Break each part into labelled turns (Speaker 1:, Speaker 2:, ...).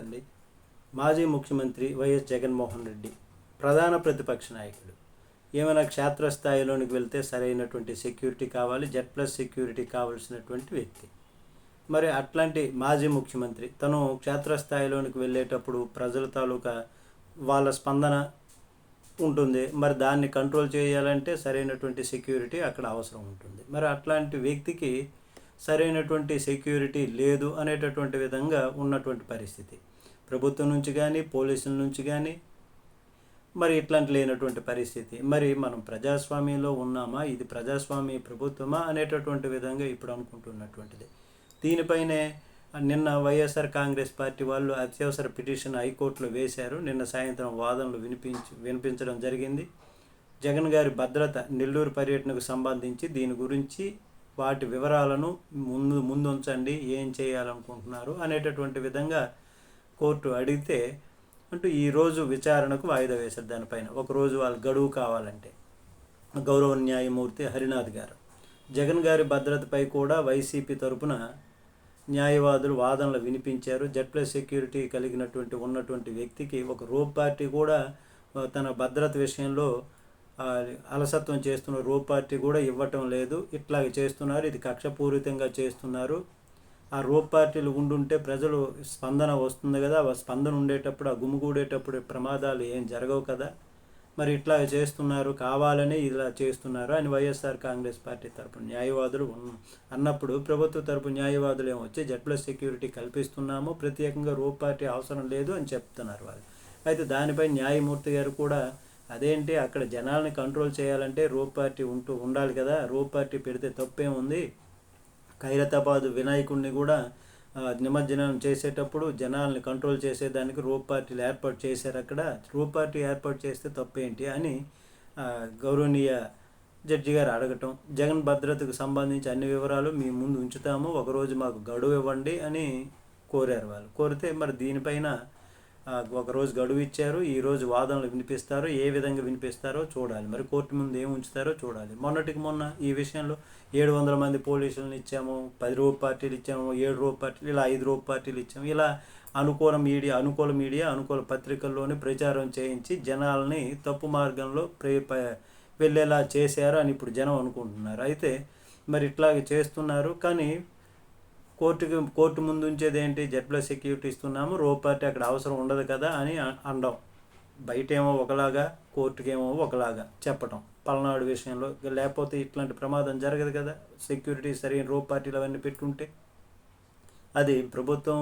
Speaker 1: అండి మాజీ ముఖ్యమంత్రి వైఎస్ జగన్మోహన్ రెడ్డి ప్రధాన ప్రతిపక్ష నాయకుడు. ఏమైనా క్షేత్రస్థాయిలోనికి వెళ్తే సరైనటువంటి సెక్యూరిటీ కావాలి జెడ్ ప్లస్ సెక్యూరిటీ కావాల్సినటువంటి వ్యక్తి. మరి అట్లాంటి మాజీ ముఖ్యమంత్రి తను క్షేత్రస్థాయిలోనికి వెళ్ళేటప్పుడు ప్రజల తాలూకా వాళ్ళ స్పందన ఉంటుంది. మరి దాన్ని కంట్రోల్ చేయాలంటే సరైనటువంటి సెక్యూరిటీ అక్కడ అవసరం ఉంటుంది. మరి అట్లాంటి వ్యక్తికి సరైనటువంటి సెక్యూరిటీ లేదు అనేటటువంటి విధంగా ఉన్నటువంటి పరిస్థితి. ప్రభుత్వం నుంచి కానీ పోలీసుల నుంచి కానీ మరి ఇట్లాంటి లేనటువంటి పరిస్థితి. మరి మనం ప్రజాస్వామ్యంలో ఉన్నామా? ఇది ప్రజాస్వామ్య ప్రభుత్వమా? అనేటటువంటి విధంగా ఇప్పుడు అనుకుంటున్నటువంటిది. దీనిపైనే నిన్న వైఎస్ఆర్ కాంగ్రెస్ పార్టీ వాళ్ళు అత్యవసర పిటిషన్ హైకోర్టులో వేశారు. నిన్న సాయంత్రం వాదనలు వినిపించి వినిపించడం జరిగింది. జగన్ గారి భద్రత నెల్లూరు పర్యటనకు సంబంధించి దీని గురించి వాటి వివరాలను ముందు ముందుంచండి ఏం చేయాలనుకుంటున్నారు అనేటటువంటి విధంగా కోర్టు అడిగితే అంటూ ఈరోజు విచారణకు వాయిదా వేశారు దానిపైన. ఒకరోజు వాళ్ళ గడువు కావాలంటే. గౌరవ న్యాయమూర్తి హరినాథ్ గారు. జగన్ గారి భద్రతపై కూడా వైసీపీ తరపున న్యాయవాదులు వాదనలు వినిపించారు. జెడ్ ప్లస్ సెక్యూరిటీ కలిగినటువంటి ఉన్నటువంటి వ్యక్తికి ఒక రోప్ పార్టీ కూడా తన భద్రత విషయంలో అలసత్వం చేస్తున్న రూపార్టీ కూడా ఇవ్వటం లేదు. ఇట్లా చేస్తున్నారు ఇది కక్షపూరితంగా చేస్తున్నారు. ఆ రోప్ పార్టీలు ఉండుంటే ప్రజలు స్పందన వస్తుంది కదా ఆ స్పందన ఉండేటప్పుడు ఆ గుమిగూడేటప్పుడు ప్రమాదాలు ఏం జరగవు కదా. మరి ఇట్లా చేస్తున్నారు కావాలని ఇలా చేస్తున్నారు అని వైఎస్ఆర్ కాంగ్రెస్ పార్టీ తరపున న్యాయవాదులు అన్నప్పుడు ప్రభుత్వ తరపు న్యాయవాదులు ఏమొచ్చి జెడ్ ప్లస్ సెక్యూరిటీ కల్పిస్తున్నాము ప్రత్యేకంగా రూపార్టీ పార్టీ అవసరం లేదు అని చెప్తున్నారు వాళ్ళు. అయితే దానిపై న్యాయమూర్తి గారు కూడా అదేంటి? అక్కడ జనాల్ని కంట్రోల్ చేయాలంటే రోప్ పార్టీ ఉంటూ ఉండాలి కదా. రోప్ పార్టీ పెడితే తప్పేముంది? ఖైరతాబాద్ వినాయకుడిని కూడా నిమజ్జనం చేసేటప్పుడు జనాల్ని కంట్రోల్ చేసేదానికి రోప్ పార్టీలు ఏర్పాటు చేశారు అక్కడ. రోప్ పార్టీ ఏర్పాటు చేస్తే తప్పేంటి అని గౌరవనీయ జడ్జి గారు అడగటం. జగన్ భద్రతకు సంబంధించి అన్ని వివరాలు మీ ముందు ఉంచుతాము. ఒకరోజు మాకు గడువు ఇవ్వండి అని కోరారు వాళ్ళు. కోరితే మరి దీనిపైన ఒకరోజు గడువు ఇచ్చారు ఈరోజు వాదనలు వినిపిస్తారు ఏ విధంగా వినిపిస్తారో చూడాలి. మరి కోర్టు ముందు ఏం ఉంచుతారో చూడాలి. మొన్నటికి మొన్న ఈ విషయంలో ఏడు వందల మంది పోలీసులను ఇచ్చాము పది రూపు పార్టీలు ఇచ్చాము ఏడు రూపు పార్టీలు ఇలా ఐదు రూపు పార్టీలు ఇచ్చాము. ఇలా అనుకూల మీడియా అనుకూల మీడియా అనుకూల పత్రికల్లోనే ప్రచారం చేయించి జనాల్ని తప్పు మార్గంలో ప్రే ప- వెళ్ళేలా చేశారు అని ఇప్పుడు జనం అనుకుంటున్నారు. అయితే మరి ఇట్లాగే చేస్తున్నారు. కానీ కోర్టుకి కోర్టు ముందు ఉంచేది ఏంటి జెడ్ ప్లస్ సెక్యూరిటీ ఇస్తున్నాము రో పార్టీ అక్కడ అవసరం ఉండదు కదా అని అనడం బయటేమో ఒకలాగా కోర్టుకేమో ఒకలాగా చెప్పటం. పల్నాడు విషయంలో లేకపోతే ఇట్లాంటి ప్రమాదం జరగదు కదా సెక్యూరిటీ సరైన రో పార్టీలు అవన్నీ పెట్టుంటే అది ప్రభుత్వం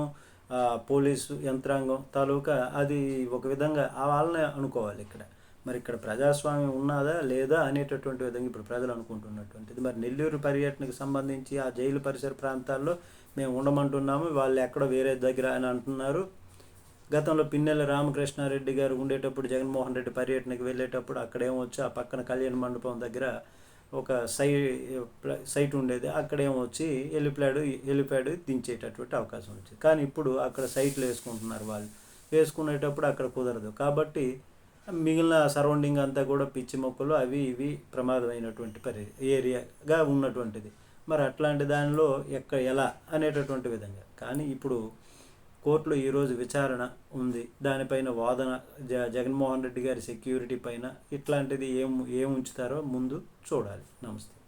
Speaker 1: పోలీసు యంత్రాంగం తాలూకా అది ఒక విధంగా ఆ వాళ్ళనే అనుకోవాలి ఇక్కడ. మరి ఇక్కడ ప్రజాస్వామ్యం ఉన్నదా లేదా అనేటటువంటి విధంగా ఇప్పుడు ప్రజలు అనుకుంటున్నటువంటిది. మరి నెల్లూరు పర్యటనకు సంబంధించి ఆ జైలు పరిసర ప్రాంతాల్లో మేము ఉండమంటున్నాము. వాళ్ళు ఎక్కడో వేరే దగ్గర అని అంటున్నారు. గతంలో పిన్నెల రామకృష్ణారెడ్డి గారు ఉండేటప్పుడు జగన్మోహన్ రెడ్డి పర్యటనకు వెళ్ళేటప్పుడు అక్కడేమొచ్చి ఆ పక్కన కళ్యాణ మండపం దగ్గర ఒక సై సైట్ ఉండేది. అక్కడేమొచ్చి హెలిప్యాడ్ హెలిప్యాడ్ దించేటటువంటి అవకాశం వచ్చింది. కానీ ఇప్పుడు అక్కడ సైట్లు వేసుకుంటున్నారు వాళ్ళు. వేసుకునేటప్పుడు అక్కడ కుదరదు. కాబట్టి మిగిలిన సరౌండింగ్ అంతా కూడా పిచ్చి మొక్కలు అవి ఇవి ప్రమాదమైనటువంటి పరి ఏరియాగా ఉన్నటువంటిది. మరి అట్లాంటి దానిలో ఎక్కడ ఎలా అనేటటువంటి విధంగా. కానీ ఇప్పుడు కోర్టులో ఈరోజు విచారణ ఉంది. దానిపైన వాదన జ జగన్మోహన్ రెడ్డి గారి సెక్యూరిటీ పైన ఇట్లాంటిది ఏం ఏం ఉంచుతారో ముందు చూడాలి. నమస్తే.